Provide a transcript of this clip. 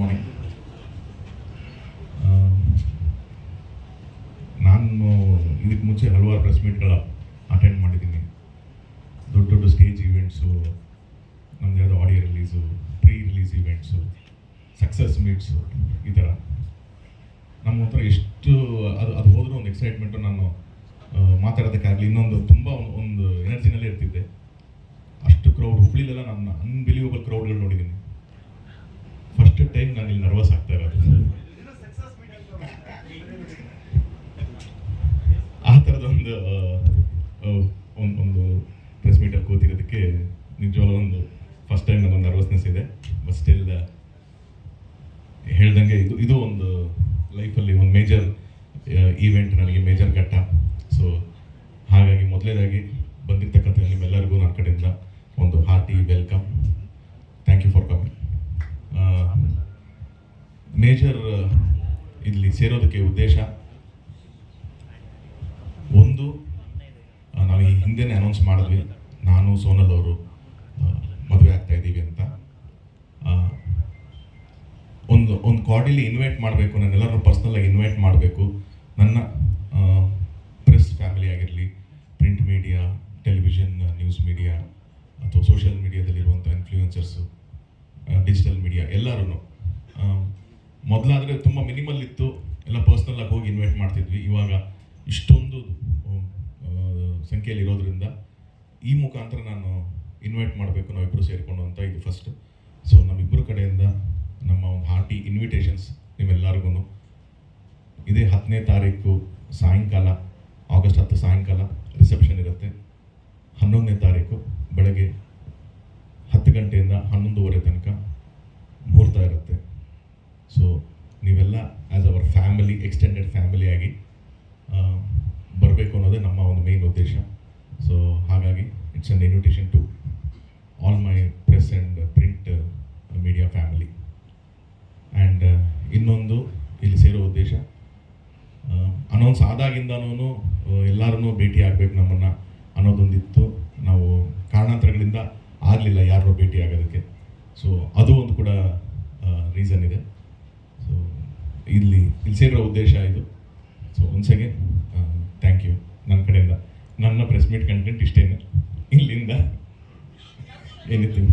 Morning ನಾನು ಇದಕ್ಕೆ ಮುಂಚೆ ಹಲವಾರು ಪ್ರೆಸ್ ಮೀಟ್ಗಳ ಅಟೆಂಡ್ ಮಾಡಿದ್ದೀನಿ. ದೊಡ್ಡ ದೊಡ್ಡ ಸ್ಟೇಜ್ ಈವೆಂಟ್ಸು ನಮ್ದು ಯಾವುದೋ audio release pre release events success meets ಈ ಥರ ನಮ್ಮ ಹತ್ರ ಎಷ್ಟು, ಅದು ಅದು ಹೋದರೂ ಒಂದು ಎಕ್ಸೈಟ್ಮೆಂಟು ನಾನು ಮಾತಾಡೋದಕ್ಕಾಗಲಿ ಇನ್ನೊಂದು ತುಂಬ ಒಂದು ಒಂದು ಎನರ್ಜಿನಲ್ಲೇ ಇರ್ತಿದ್ದೆ. ಅಷ್ಟು ಕ್ರೌಡ್ ಹುಬ್ಳಿಲೆಲ್ಲ ನಾನು ಅನ್ಬಿಲೀವಬಲ್ ಕ್ರೌಡ್ಗಳು ನೋಡಿದ್ದೀನಿ. ಫಸ್ಟ್ ಟೈಮ್ ನಾನು ಇಲ್ಲಿ ನರ್ವಸ್ ಆಗ್ತಾ ಇರೋದು. ಆ ಥರದೊಂದು ಒಂದು ಪ್ರೆಸ್ ಮೀಟಲ್ಲಿ ಕೂತಿರೋದಕ್ಕೆ ನಿಜವಾಗ್ಲೂ ಒಂದು ಫಸ್ಟ್ ಟೈಮ್ ನನಗೆ ನರ್ವಸ್ನೆಸ್ ಇದೆ. ಬಟ್ ಸ್ಟಿಲ್ ಹೇಳ್ದಂಗೆ ಇದು ಇದು ಒಂದು ಲೈಫಲ್ಲಿ ಒಂದು ಮೇಜರ್ ಈವೆಂಟ್ ನನಗೆ ಮೇಜರ್ ಘಟ್ಟ. ಸೊ ಹಾಗಾಗಿ ಮೊದಲನೇದಾಗಿ ಬಂದಿರ್ತಕ್ಕಂಥ ನಿಮ್ಮೆಲ್ಲರಿಗೂ ನನ್ನ ಕಡೆಯಿಂದ ಒಂದು ಹಾರ್ಟಿ ವೆಲ್ಕಮ್ ಮೇಜರ್, ಇಲ್ಲಿ ಸೇರೋದಕ್ಕೆ ಉದ್ದೇಶ? ಒಂದು ನಾವು ಈ ಹಿಂದೆನೇ ಅನೌನ್ಸ್ ಮಾಡಿದ್ವಿ. ನಾನು, ಸೋನಲ್ ಅವರು ಮದುವೆ ಆಗ್ತಾ ಇದ್ದೀವಿ ಅಂತ. ಒಂದು ಒಂದು ಕಾರ್ಡಿಲಿ ಇನ್ವೈಟ್ ಮಾಡಬೇಕು. ನನ್ನೆಲ್ಲರೂ ಪರ್ಸ್ನಲಾಗಿ ಇನ್ವೈಟ್ ಮಾಡಬೇಕು. ನನ್ನ ಪ್ರೆಸ್ ಫ್ಯಾಮಿಲಿ ಆಗಿರಲಿ print media television news media ಅಥವಾ ಸೋಷಿಯಲ್ ಮೀಡಿಯಾದಲ್ಲಿರುವಂಥ ಇನ್ಫ್ಲೂಯೆನ್ಸರ್ಸು ಡಿಜಿಟಲ್ ಮೀಡಿಯಾ ಎಲ್ಲರೂ ಮೊದಲಾದರೆ ತುಂಬ ಮಿನಿಮಲ್ ಇತ್ತು. ಎಲ್ಲ ಪರ್ಸ್ನಲ್ಲಾಗಿ ಹೋಗಿ ಇನ್ವೈಟ್ ಮಾಡ್ತಿದ್ವಿ. ಇವಾಗ ಇಷ್ಟೊಂದು ಸಂಖ್ಯೆಯಲ್ಲಿ ಇರೋದ್ರಿಂದ ಈ ಮುಖಾಂತರ ನಾನು ಇನ್ವೈಟ್ ಮಾಡಬೇಕು ನಾವಿಬ್ಬರು ಸೇರಿಕೊಂಡು ಅಂತ ಇದು ಫಸ್ಟ್ ಸೊ ನಮ್ಮಿಬ್ಬರ ಕಡೆಯಿಂದ ನಮ್ಮ ಒಂದು ಹಾರ್ಟಿ ಇನ್ವಿಟೇಷನ್ಸ್ ನಿಮ್ಮೆಲ್ಲರಿಗೂ ಇದೇ ಹತ್ತನೇ ತಾರೀಕು ಸಾಯಂಕಾಲ, ಆಗಸ್ಟ್ ಹತ್ತು ಸಾಯಂಕಾಲ ರಿಸೆಪ್ಷನ್ ಇರುತ್ತೆ. ಹನ್ನೊಂದನೇ ತಾರೀಕು ಬೆಳಗ್ಗೆ ಹತ್ತು ಗಂಟೆಯಿಂದ ಹನ್ನೊಂದುವರೆ ತನಕ ಮುಹೂರ್ತ ಇರುತ್ತೆ. ಸೊ ನೀವೆಲ್ಲ ಆ್ಯಸ್ ಅವರ್ ಫ್ಯಾಮಿಲಿ ಎಕ್ಸ್ಟೆಂಡೆಡ್ ಫ್ಯಾಮಿಲಿಯಾಗಿ ಬರಬೇಕು ಅನ್ನೋದೇ ನಮ್ಮ ಒಂದು ಮೇನ್ ಉದ್ದೇಶ. ಸೊ ಹಾಗಾಗಿ it's an invitation to all my press and print media family and ಇನ್ನೊಂದು ಇಲ್ಲಿ ಸೇರೋ ಉದ್ದೇಶ ಅನೌನ್ಸ್ ಆದಾಗಿಂದನೂ ಎಲ್ಲರೂ ಭೇಟಿ ಆಗಬೇಕು ನಮ್ಮನ್ನು ಅನ್ನೋದೊಂದಿತ್ತು. ನಾವು ಕಾರಣಾಂತರಗಳಿಂದ ಆಗಲಿಲ್ಲ ಯಾರನ್ನೂ ಭೇಟಿ ಆಗೋದಕ್ಕೆ. ಸೊ ಅದು ಒಂದು ಕೂಡ ರೀಸನ್ ಇದೆ. ಇಲ್ಲಿ ಇಲ್ಲಿ ಸೇರೋ ಉದ್ದೇಶ ಇದು. So once again thank you ನನ್ನ ಕಡೆಯಿಂದ. ನನ್ನ ಪ್ರೆಸ್ ಮೀಟ್ ಕಂಟೆಂಟ್ ಇಷ್ಟೇನೆ. ಇಲ್ಲಿಂದ ಎನಿಥಿಂಗ್